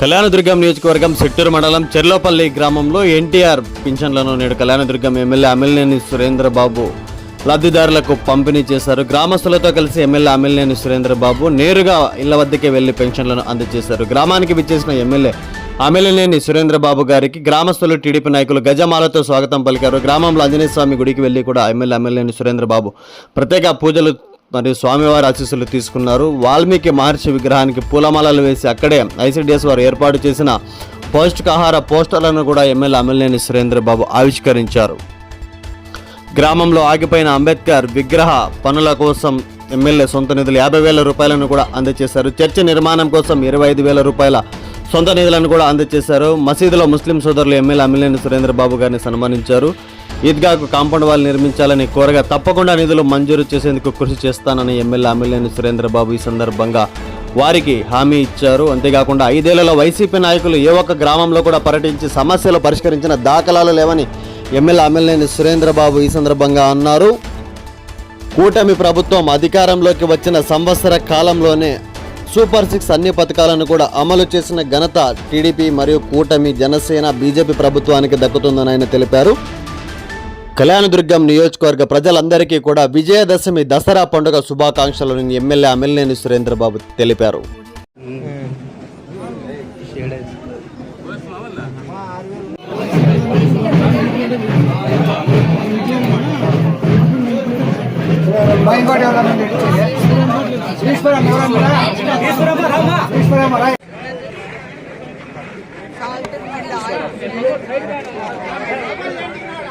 కళ్యాణదుర్గం నియోజకవర్గం సిట్టూరు మండలం చెర్లోపల్లి గ్రామంలో ఎన్టీఆర్ పింఛన్లను నేడు కళ్యాణదుర్గం ఎమ్మెల్యే అమిలినేని సురేంద్రబాబు లబ్ధిదారులకు పంపిణీ చేశారు. గ్రామస్తులతో కలిసి ఎమ్మెల్యే అమిలినేని సురేంద్రబాబు నేరుగా ఇళ్ళ వద్దకే వెళ్ళి పెన్షన్లను అందజేశారు. గ్రామానికి విచ్చేసిన ఎమ్మెల్యే అమిలినేని సురేంద్రబాబు గారికి గ్రామస్తులు టీడీపీ నాయకులు గజమాలతో స్వాగతం పలికారు. గ్రామంలో ఆంజనేయ స్వామి గుడికి వెళ్ళి కూడా ఎమ్మెల్యే అమిలినేని సురేంద్రబాబు ప్రత్యేక పూజలు మరియు స్వామివారి ఆశీస్సులు తీసుకున్నారు. వాల్మీకి మహర్షి విగ్రహానికి పూలమాలలు వేసి అక్కడే ఐసిడిఎస్ వారు ఏర్పాటు చేసిన పౌష్టికాహార పోస్టర్లను కూడా ఎమ్మెల్యే అమిలినేని సురేంద్రబాబు ఆవిష్కరించారు. గ్రామంలో ఆగిపోయిన అంబేద్కర్ విగ్రహ పనుల కోసం ఎమ్మెల్యే సొంత నిధులు యాభై వేల రూపాయలను కూడా అందజేశారు. చర్చి నిర్మాణం కోసం ఇరవై ఐదు వేల రూపాయల సొంత నిధులను కూడా అందజేశారు. మసీదులో ముస్లిం సోదరులు ఎమ్మెల్యే అమిలేని సురేంద్రబాబు గారిని సన్మానించారు. ఈద్గాకు కాంపౌండ్ వాల్ నిర్మించాలని కోరగా తప్పకుండా నిధులు మంజూరు చేసేందుకు కృషి చేస్తానని ఎమ్మెల్యే అమిలేని సురేంద్రబాబు ఈ సందర్భంగా వారికి హామీ ఇచ్చారు. అంతేకాకుండా ఐదేళ్ళలో వైసీపీ నాయకులు ఏ ఒక్క గ్రామంలో కూడా పర్యటించి సమస్యలు పరిష్కరించిన దాఖలాలు లేవని ఎమ్మెల్యే అమ్మెల్యేని సురేంద్రబాబు ఈ సందర్భంగా అన్నారు. కూటమి ప్రభుత్వం అధికారంలోకి వచ్చిన సంవత్సర కాలంలోనే సూపర్ సిక్స్ అన్ని పథకాలను కూడా అమలు చేసిన ఘనత టీడీపీ మరియు కూటమి జనసేన బీజేపీ ప్రభుత్వానికి దక్కుతుందని ఆయన తెలిపారు. కళ్యాణదుర్గం నియోజకవర్గ ప్రజలందరికీ కూడా విజయదశమి దసరా పండుగ శుభాకాంక్షలను ఎమ్మెల్యే అమిలినేని సురేంద్రబాబు తెలిపారు.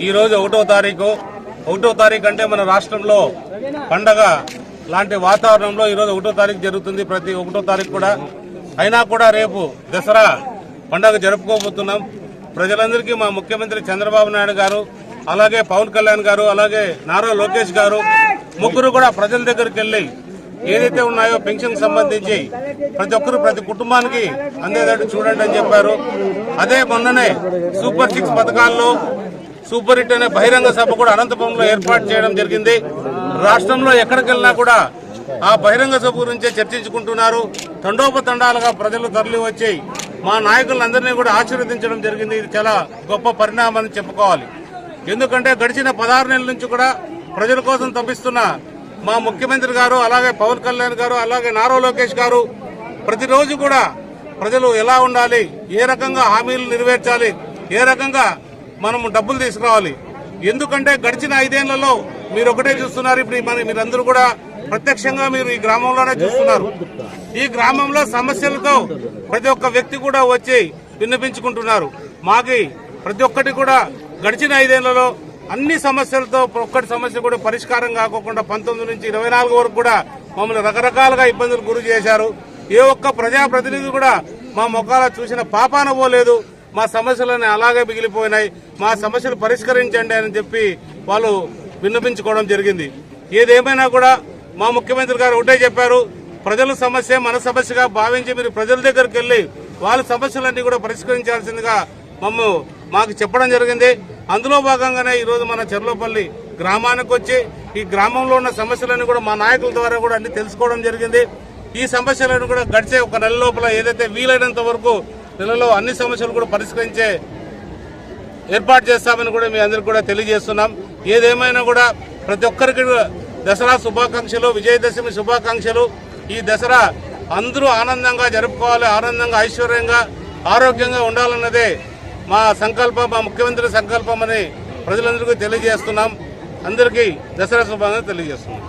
ఈ రోజు ఒకటో తారీఖు. ఒకటో తారీఖు అంటే మన రాష్ట్రంలో పండగ లాంటి వాతావరణంలో ఈ రోజు ఒకటో తారీఖు జరుగుతుంది ప్రతి ఒకటో తారీఖు కూడా. అయినా కూడా రేపు దసరా పండగ జరుపుకోబోతున్నాం. ప్రజలందరికీ మా ముఖ్యమంత్రి చంద్రబాబు నాయుడు గారు అలాగే పవన్ కళ్యాణ్ గారు అలాగే నారా లోకేష్ గారు ముగ్గురు కూడా ప్రజల దగ్గరికి వెళ్ళి ఏదైతే ఉన్నాయో పెన్షన్ సంబంధించి ప్రతి ఒక్కరు ప్రతి కుటుంబానికి అందేటట్టు చూడండి అని చెప్పారు. అదే మొన్ననే సూపర్ సిక్స్ పథకాల్లో సూపర్ హిట్ అనే బహిరంగ సభ కూడా అనంతపురంలో ఏర్పాటు చేయడం జరిగింది. రాష్ట్రంలో ఎక్కడికి వెళ్ళినా కూడా ఆ బహిరంగ సభ గురించే చర్చించుకుంటున్నారు. తండోపతండాలుగా ప్రజలు తరలి వచ్చి మా నాయకులందరినీ కూడా ఆశీర్వదించడం జరిగింది. ఇది చాలా గొప్ప పరిణామం చెప్పుకోవాలి. ఎందుకంటే గడిచిన పదహారు నెలల నుంచి కూడా ప్రజల కోసం తప్పిస్తున్న మా ముఖ్యమంత్రి గారు అలాగే పవన్ కళ్యాణ్ గారు అలాగే నారా లోకేష్ గారు ప్రతిరోజు కూడా ప్రజలు ఎలా ఉండాలి ఏ రకంగా హామీలు నెరవేర్చాలి ఏ రకంగా మనము డబ్బులు తీసుకురావాలి. ఎందుకంటే గడిచిన ఐదేళ్ళలో మీరు ఒకటే చూస్తున్నారు. ఇప్పుడు మరి మన మీరందరూ కూడా ప్రత్యక్షంగా మీరు ఈ గ్రామంలోనే చూస్తున్నారు. ఈ గ్రామంలో సమస్యలతో ప్రతి ఒక్క వ్యక్తి కూడా వచ్చి విన్నపించుకుంటున్నారు మాకి ప్రతి ఒక్కటి కూడా గడిచిన ఐదేళ్ళలో అన్ని సమస్యలతో ఒక్కటి సమస్య కూడా పరిష్కారం కాకోకుండా పంతొమ్మిది నుంచి ఇరవై నాలుగు వరకు కూడా మమ్మల్ని రకరకాలుగా ఇబ్బందులు గురి చేశారు. ఏ ఒక్క ప్రజాప్రతినిధి కూడా మా ముఖాల చూసిన పాపాన పోలేదు. మా సమస్యలన్నీ అలాగే మిగిలిపోయినాయి. మా సమస్యలు పరిష్కరించండి అని చెప్పి వాళ్ళు విన్నపించుకోవడం జరిగింది. ఏదేమైనా కూడా మా ముఖ్యమంత్రి గారు ఒకటే చెప్పారు ప్రజల సమస్య మన సమస్యగా భావించి మీరు ప్రజల దగ్గరికి వెళ్ళి వాళ్ళ సమస్యలన్నీ కూడా పరిష్కరించాల్సిందిగా మమ్మ మాకు చెప్పడం జరిగింది. అందులో భాగంగానే ఈరోజు మన చెర్లోపల్లి గ్రామానికి వచ్చి ఈ గ్రామంలో ఉన్న సమస్యలన్నీ కూడా మా నాయకుల ద్వారా కూడా అన్ని తెలుసుకోవడం జరిగింది. ఈ సమస్యలను కూడా గడిచే ఒక నెల లోపల ఏదైతే వీలైనంత వరకు నెలలో అన్ని సమస్యలు కూడా పరిష్కరించే ఏర్పాటు చేస్తామని కూడా మీ అందరికి కూడా తెలియజేస్తున్నాం. ఏదేమైనా కూడా ప్రతి ఒక్కరికి కూడా దసరా శుభాకాంక్షలు విజయదశమి శుభాకాంక్షలు. ఈ దసరా అందరూ ఆనందంగా జరుపుకోవాలి ఆనందంగా ఐశ్వర్యంగా ఆరోగ్యంగా ఉండాలన్నదే మా సంకల్పం మా ముఖ్యమంత్రి సంకల్పం అని ప్రజలందరికీ తెలియజేస్తున్నాం. అందరికీ దసరా శుభాకాంక్షలు తెలియజేస్తున్నాం.